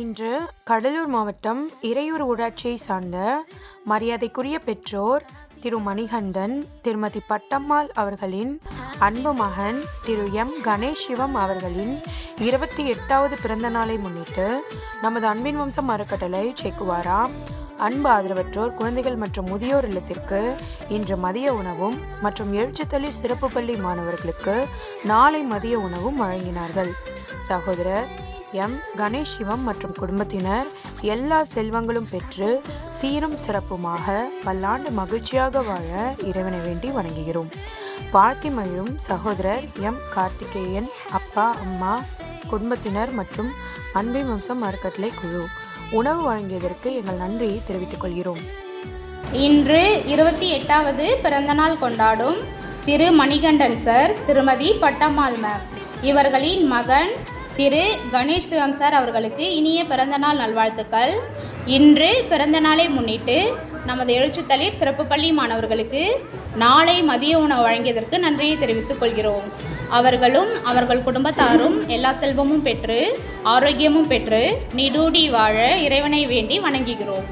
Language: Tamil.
இன்று கடலூர் மாவட்டம் இறையூர் ஊராட்சியை சார்ந்த மரியாதைக்குரிய பெற்றோர் திரு மணிகண்டன் திருமதி பட்டம்மாள் அவர்களின் அன்பு மகன் திரு எம். கணேஷ் சிவம் அவர்களின் இருபத்தி எட்டாவது பிறந்த நாளை முன்னிட்டு நமது அன்பின் வம்சம் அறக்கட்டளை செக்குவாரா? அன்பு ஆதரவற்றோர் குழந்தைகள் மற்றும் முதியோர் இல்லத்திற்கு இன்று மதிய உணவும் மற்றும் எழுச்சித்தளிர் சிறப்பு பள்ளி மாணவர்களுக்கு நாளை மதிய உணவும் வழங்கினார்கள். சகோதரர் எம் கணேஷ் சிவம் மற்றும் குடும்பத்தினர் எல்லா செல்வங்களும் பெற்று சீரும் சிறப்புமாக பல்லாண்டு மகிழ்ச்சியாக வாழ இறைவனை வேண்டி வணங்குகிறோம். வாழ்த்தி மகிழும் சகோதரர் எம். கார்த்திகேயன் அப்பா அம்மா குடும்பத்தினர் மற்றும் அன்பின் வம்சம் அறக்கட்டளை குழு உணவு வழங்கியதற்கு எங்கள் நன்றியை தெரிவித்துக் கொள்கிறோம். இன்று இருபத்தி எட்டாவது பிறந்தநாள் கொண்டாடும் திரு மணிகண்டன் சார் திருமதி பட்டம்மாள் மேம் இவர்களின் மகன் திரு கணேஷ் சிவம் சார் அவர்களுக்கு இனிய பிறந்தநாள் நல்வாழ்த்துக்கள். இன்று பிறந்தநாளை முன்னிட்டு நமது எழுச்சித்தளிர் சிறப்பு பள்ளி மாணவர்களுக்கு நாளை மதிய உணவு வழங்கியதற்கு நன்றியை தெரிவித்துக் கொள்கிறோம். அவர்களும் அவர்கள் குடும்பத்தாரும் எல்லா செல்வமும் பெற்று ஆரோக்கியமும் பெற்று நிடூடி வாழ இறைவனை வேண்டி வணங்குகிறோம்.